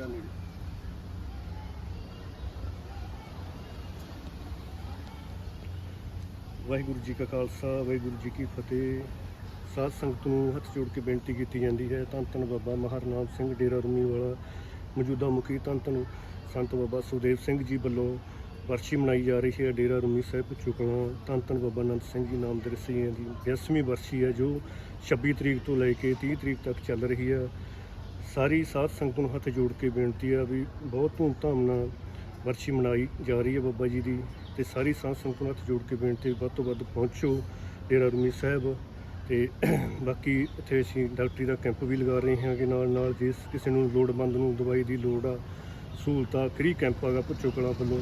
ਆ ਨੇੜੇ ਵਾਹਿਗੁਰੂ ਜੀ ਕਾ ਖਾਲਸਾ, ਵਾਹਿਗੁਰੂ ਜੀ ਕੀ ਫਤਿਹ। ਸਾਧ ਸੰਗਤ ਨੂੰ ਹੱਥ ਜੋੜ ਕੇ ਬੇਨਤੀ ਕੀਤੀ ਜਾਂਦੀ ਹੈ, ਧੰਨ ਧੰਨ ਬਾਬਾ ਮਹਾਰਨਾਮ ਸਿੰਘ, ਡੇਰਾ ਰੂਮੀ ਵਾਲਾ ਮੌਜੂਦਾ ਮੁਖੀ, ਧੰਨ ਧੰਨ ਸੰਤ ਬਾਬਾ ਸੁਦੇਵ ਸਿੰਘ ਜੀ ਵੱਲੋਂ ਵਰਸ਼ੀ ਮਨਾਈ ਜਾ ਰਹੀ ਹੈ ਡੇਰਾ ਰੂਮੀ ਸਾਹਿਬ ਚੁਕਣਾ। ਧੰਨ ਧੰਨ ਬਾਬਾ ਅਨੰਦ ਸਿੰਘ ਜੀ ਨਾਮ ਦੇ ਰਸੀਆਂ ਦੀ 82ਵੀਂ ਵਰਸ਼ੀ ਹੈ, ਜੋ 26 ਤਰੀਕ ਤੋਂ ਲੈ ਕੇ 30 ਤਰੀਕ ਤੱਕ ਚੱਲ ਰਹੀ ਹੈ। ਸਾਰੀ ਸਾਧ ਸੰਗਤ ਨੂੰ ਹੱਥ ਜੋੜ ਕੇ ਬੇਨਤੀ ਆ ਵੀ ਬਹੁਤ ਧੂਮਧਾਮ ਨਾਲ ਵਰਸ਼ੀ ਮਨਾਈ ਜਾ ਰਹੀ ਹੈ ਬਾਬਾ ਜੀ ਦੀ ਤੇ ਸਾਰੀ ਸਾਧ ਸੰਗਤ ਨੂੰ ਹੱਥ ਜੋੜ ਕੇ ਬੇਨਤੀ ਵੱਧ ਤੋਂ ਵੱਧ ਪਹੁੰਚੋ ਡੇਰਾ ਰੂਮੀ ਸਾਹਿਬ ਤੇ ਬਾਕੀ ਇੱਥੇ ਅਸੀਂ ਡਾਕਟਰੀ ਦਾ ਕੈਂਪ ਵੀ ਲਗਾ ਰਹੇ ਹਾਂ ਕਿ ਨਾਲ ਨਾਲ ਜਿਸ ਕਿਸੇ ਨੂੰ ਲੋੜਵੰਦ ਨੂੰ ਦਵਾਈ ਦੀ ਲੋੜ ਆ, ਸਹੂਲਤਾਂ, ਫ੍ਰੀ ਕੈਂਪ ਹੈਗਾ ਪੁੱਛੋ ਕਲਾਂ ਵੱਲੋਂ,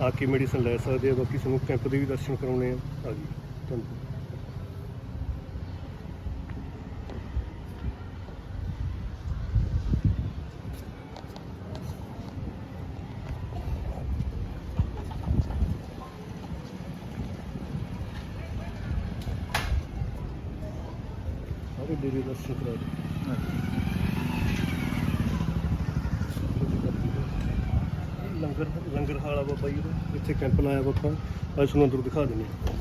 ਆ ਕੇ ਮੈਡੀਸਨ ਲੈ ਸਕਦੇ ਆ, ਬਾਕੀ ਸਾਨੂੰ ਕੈਂਪ ਦੇ ਵੀ ਦਰਸ਼ਨ ਕਰਾਉਣੇ ਆ। ਆ ਜੀ, ਧੰਨਵਾਦ। ਸਾਰੇ ਡੇਰੇ ਦਰਸ਼ਨ ਕਰਾ ਦਿਓ ਲੰਗਰ ਲੰਗਰ ਹਾਲਾ ਬਾਬਾ ਜੀ ਇੱਥੇ ਕੈਂਪ ਲਾਇਆ ਵਾ ਆਪਾਂ ਅੱਜ ਤੁਹਾਨੂੰ ਅੰਦਰ ਦਿਖਾ ਦਿੰਦੇ ਹਾਂ।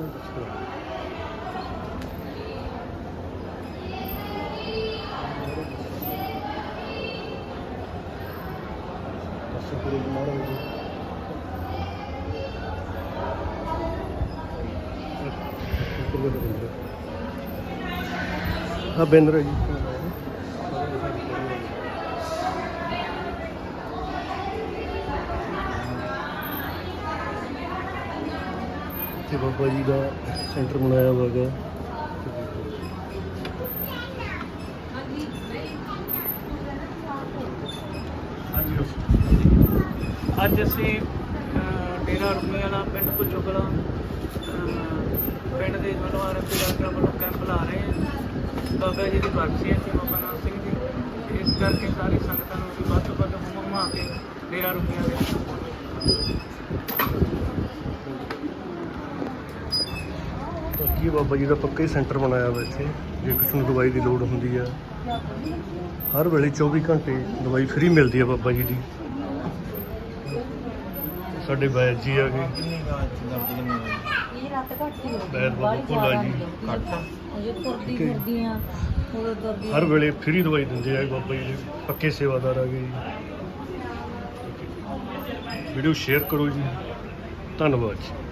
ਦਰਸ਼ਨ ਕਰੋ ਜੀ ਮਹਾਰਾਜ ਜੀ ਆ ਬੇਂਦਰ ਜੀ ਇੱਥੇ ਬਾਬਾ ਜੀ ਦਾ ਸੈਂਟਰ ਬਣਾਇਆ ਹੋਇਆ ਹੈਗਾ। ਅੱਜ ਅਸੀਂ ਡੇਰਾ ਰੁਕਮੀ ਵਾਲਾ ਪਿੰਡ ਪੁੱਜੋਕਲਾ ਪਿੰਡ ਦੇ ਵੱਲੋਂ ਆਰਪੀ ਯਾਤਰਾ ਵੱਲੋਂ ਕੈਂਪ ਲਾ ਰਹੇ ਹਾਂ। ਬਾਬਾ ਜੀ ਦੀ ਬਰਸੀ ਹੈ ਜੀ ਬਾਬਾ ਨਾਮ ਸਿੰਘ ਜੀ। ਇਸ ਕਰਕੇ ਸਾਰੀ ਸੰਗਤਾਂ ਨੂੰ ਵੀ ਵੱਧ ਤੋਂ ਵੱਧ ਹੁਮ ਹੁਮਾ ਕੇ ਡੇਰਾ ਰੁਕਮੀਆਂ ਦੇ ਬਾਕੀ ਬਾਬਾ ਜੀ ਦਾ ਪੱਕਾ ਹੀ ਸੈਂਟਰ ਬਣਾਇਆ ਹੋਇਆ ਇੱਥੇ, ਜੇ ਕਿਸੇ ਨੂੰ ਦਵਾਈ ਦੀ ਲੋੜ ਹੁੰਦੀ ਆ। ਹਰ ਵੇਲੇ 24 ਘੰਟੇ ਦਵਾਈ ਫ੍ਰੀ ਮਿਲਦੀ ਆ ਬਾਬਾ ਜੀ ਦੀ। ਸਾਡੇ ਬੈਦ ਜੀ ਆ ਗਏ। ਇਹ ਰਾਤ ਘੱਟ ਹੀ ਬੈਦ ਬਾਬਾ ਭੋਲਾ ਜੀ। ਅਜੇ ਤੁਰਦੀ ਠੀਕ ਹੈ। ਫਿਰਦੀ ਆ ਹਰ ਵੇਲੇ ਫ੍ਰੀ ਦਵਾਈ ਦਿੰਦੇ ਆ ਬਾਬਾ ਜੀ, ਪੱਕੇ ਸੇਵਾਦਾਰ ਆ ਗਏ ਜੀ। ਵੀਡੀਓ ਸ਼ੇਅਰ ਕਰੋ ਜੀ। ਧੰਨਵਾਦ ਜੀ।